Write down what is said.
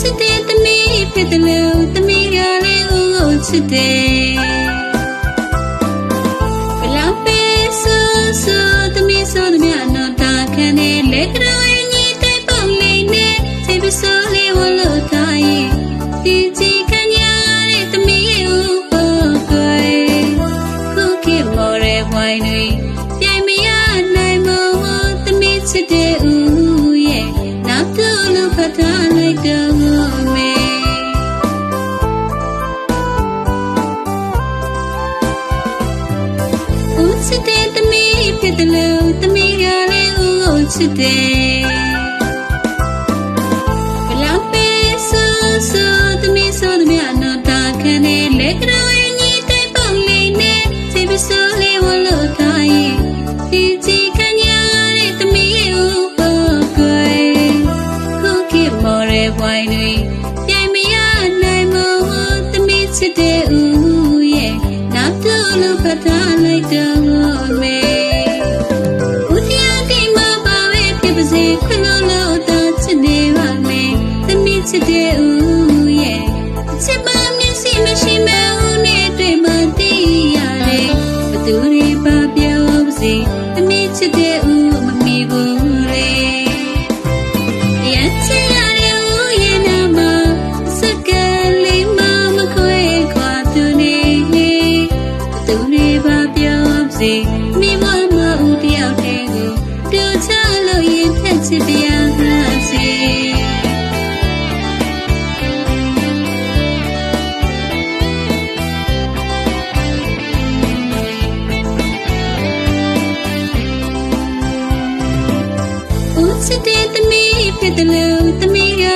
ချစ်တဲ့သမီးဖြစ်တယ်လို့သမီးကလည်းဦးကိုချစ်တယ် စ်တယ်လို့သမီးကလည်းဦးကိုချစ်တယ်ဘလောက်ပဲဆိုဆိုသမီးဆိုသမီးအနော်တာခံတယ်လက်ကြောင်ညီတဲ့ပုံလေးနဲ့စိတ်ပစိုးလေးဝလို့ထားရင်ဒီချီခံရတဲ့သမီးရဲ့ဦးပေါ်ကွယ်ခုခေတ်မော်ရဲဝိုင်းတွေပြိုင်မရနိုင်မို့သမီးချစ်တဲ့ဦးရဲ့နောက်တော့လို့ဖတ် ခွင့်လို့လို့တော့ချစ်နေပါမယ်သမီးချစ်တဲ့ဦးရဲ့ချစ်ပါမျက်စိမရှိမဲ့ဦးနဲ့တွေ့မှသိရတယ်ဘသူတွေပါပြောပါစေသမီးချစ်တဲ့ဦးမမီဘူးလေရချင်ရတဲ့ဦးရဲ့နာမစကလေးမမခွဲခွာသူနေဘသူတွေပါပြောပါစေမိမမဦးတယောက်တည်းကိုပြောချလို့ရင်ဖြတ်ချ စ်တရားဟာစေဦးချစ်တဲ့သမီးဖြစ်တယ်လို့သမီးက